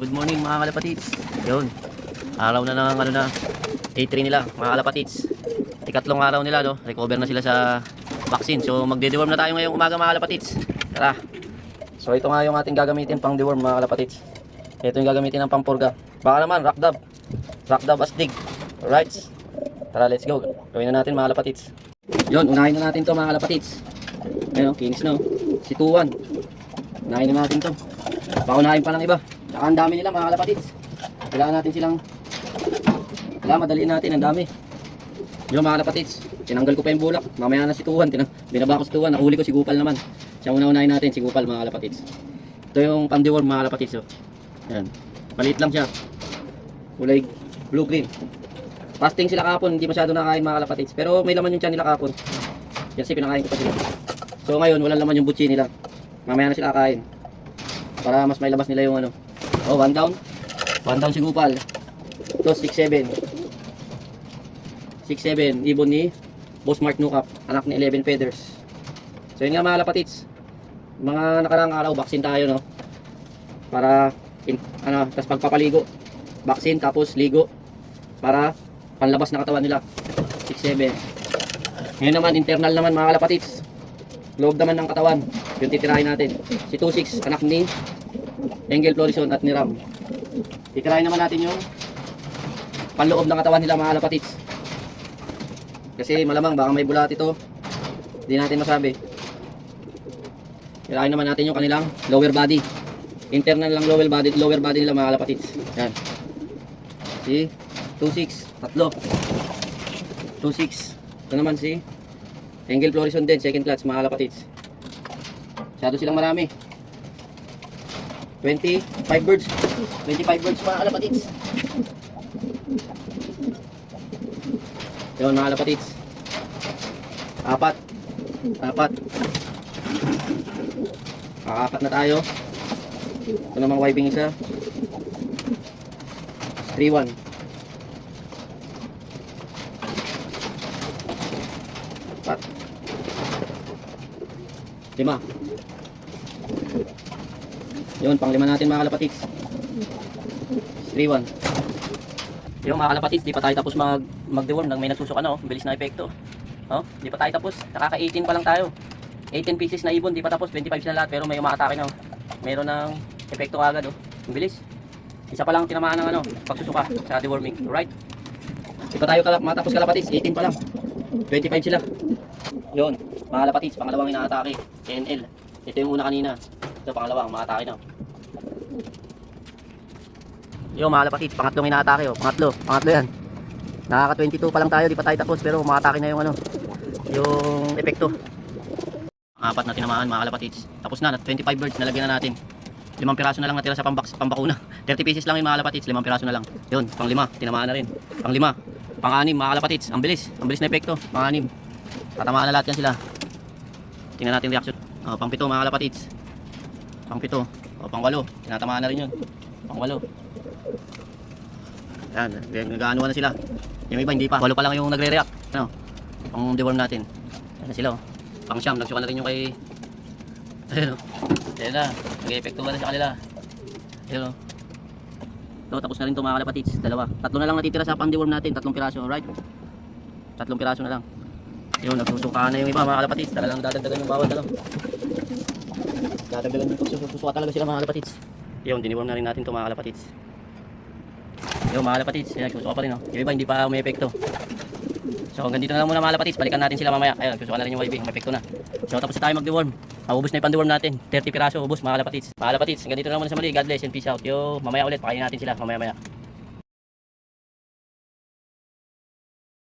Good morning mga kalapatids. Yun. Araw na ng ano na. Day 3 nila mga kalapatids. Ikatlong araw nila no. Recover na sila sa vaccine. So magde-deworm na tayo ngayong umaga mga kalapatids. Tara. So ito nga yung ating gagamitin pang deworm mga kalapatids. Ito yung gagamitin ng pampurga. Baka naman rockdab. Rockdab astig. Alright. Tara let's go. Gawin na natin mga kalapatids. Yun, unahin na natin to mga kalapatids. Ayun, kinis na oh. Si Tuwan. Unahin na natin to. Paunahin pa ng iba. Saka ang dami nila mga kalapatids. Kailangan natin silang kailangan madaliin natin ang dami. Yung mga kalapatids, tinanggal ko pa yung bulak. Mamaya na si Tuwan, tinang, binaba ko si Tuwan, nahuli ko si Gupal naman. Siya una-unahin natin, si Gupal mga kalapatids. Ito yung pandiworm mga kalapatids. Oh. Ayan. Maliit lang siya. Kulay blue-green. Fasting sila kahapon, hindi masyado nakain mga kalapatids. Pero may laman yung tiyan nila kahapon. Yan si pinakain ko pa sila. So ngayon, wala laman yung butchi nila. Mamaya na sila kakain. Para mas may labas nila yung ano. Oh, one down. One down si Gupal. Ito, 6-7. 6-7. Ibon ni Boss Mark Nukap. Anak ni 11 Feathers. So yun nga mga lapatits. Mga nakarang araw, vaccine tayo no. Para, in, ano, tas pagpapaligo. Vaccine, tapos ligo. Para panlabas na katawan nila. 6-7. Ngayon naman, internal naman mga kalapatits. Loob naman ng katawan. Yung titirahin natin. Si 2-6, anak ni Engel Florison at ni Ram. Titirahin naman natin yung panloob ng katawan nila mga kalapatits. Kasi malamang baka may bulat ito. Hindi natin masabi. Tirahin naman natin yung kanilang lower body. Internal lang lower body, lower body nila mga kalapatits. Yan. Si 2-6, tatlo. 2-6. Ito naman si Engel Florison din, second class mga kalapatids. Masyado silang marami. 25 birds. 25 birds mga kalapatids. Yun mga kalapatids. Apat. Apat. Kakapat na tayo. Ito namang wiping isa. 3-1. Apat. Lima. Yun, pang lima natin mga kalapatids. 3-1. Yung mga kalapatids, di pa tayo tapos mag mag-deworm nang may nagsusok ano, bilis na epekto. Oh, di pa tayo tapos. Nakaka-18 pa lang tayo. 18 pieces na ibon, di pa tapos. 25 na lahat pero may umaatake na. oh. Meron ng epekto agad oh. Ang bilis. Isa pa lang tinamaan ng ano, pagsusuka sa deworming. Alright? Di pa tayo kalap matapos kalapatids, 18 pa lang. 25 sila. Yun, mga kalapatids, pangalawang inaatake. NL. Ito yung una kanina. Ito pangalawang, maatake na. Yo mga pangatlong inaatake oh. Pangatlo, pangatlo yan. Nakaka 22 pa lang tayo, di pa tayo tapos pero umatake na yung ano, yung epekto. Apat na tinamaan mga kalapatids. Tapos na, 25 birds nalagyan na natin. Limang piraso na lang natira sa pambaks, pambakuna. 30 pieces lang yung mga kalapatids, limang piraso na lang. Yun, pang lima, tinamaan na rin. Pang lima, pang anim mga kalapatids. Ang bilis, ang bilis na epekto, pang anim. Tatamaan na lahat yan sila. Tingnan natin reaction. Oh, pang pito mga kalapatids. Pang pito. O, pang walo. Tinatamaan na rin yun. Pang walo. Yan, nag-ano na sila. Yung iba hindi pa. Walo pa lang yung nagre-react. Ano? Pang deworm natin. Yan na sila. oh. Pang siyam, nagsuka na rin yung kay... Ayun o. Yan na. Nag-epekto na sa kanila. Ayun o. So, tapos na rin ito mga kalapatids. Dalawa. Tatlo na lang natitira sa pang deworm natin. Tatlong piraso, right? Tatlong piraso na lang. Yun, nagsusuka na yung iba mga kalapatids. Talagang dadagdagan yung bawat ano. Dadagdagan yung pagsusuka talaga sila mga kalapatids. Yun, diniworm na rin natin ito mga kalapatids. Yung mga kalapatids, yan, nagsusuka pa rin. Oh. Yung iba hindi pa may epekto. So hanggang dito na lang muna mga kalapatids, balikan natin sila mamaya. Ayun, nagsusuka na rin yung YB, may epekto na. So tapos na tayo mag-deworm. Maubos na yung pan-deworm natin. 30 piraso, ubos mga kalapatids. Mga kalapatids, hanggang dito na lang muna sa mali. God bless and peace out. Yo, mamaya ulit, pakainin natin sila mamaya maya.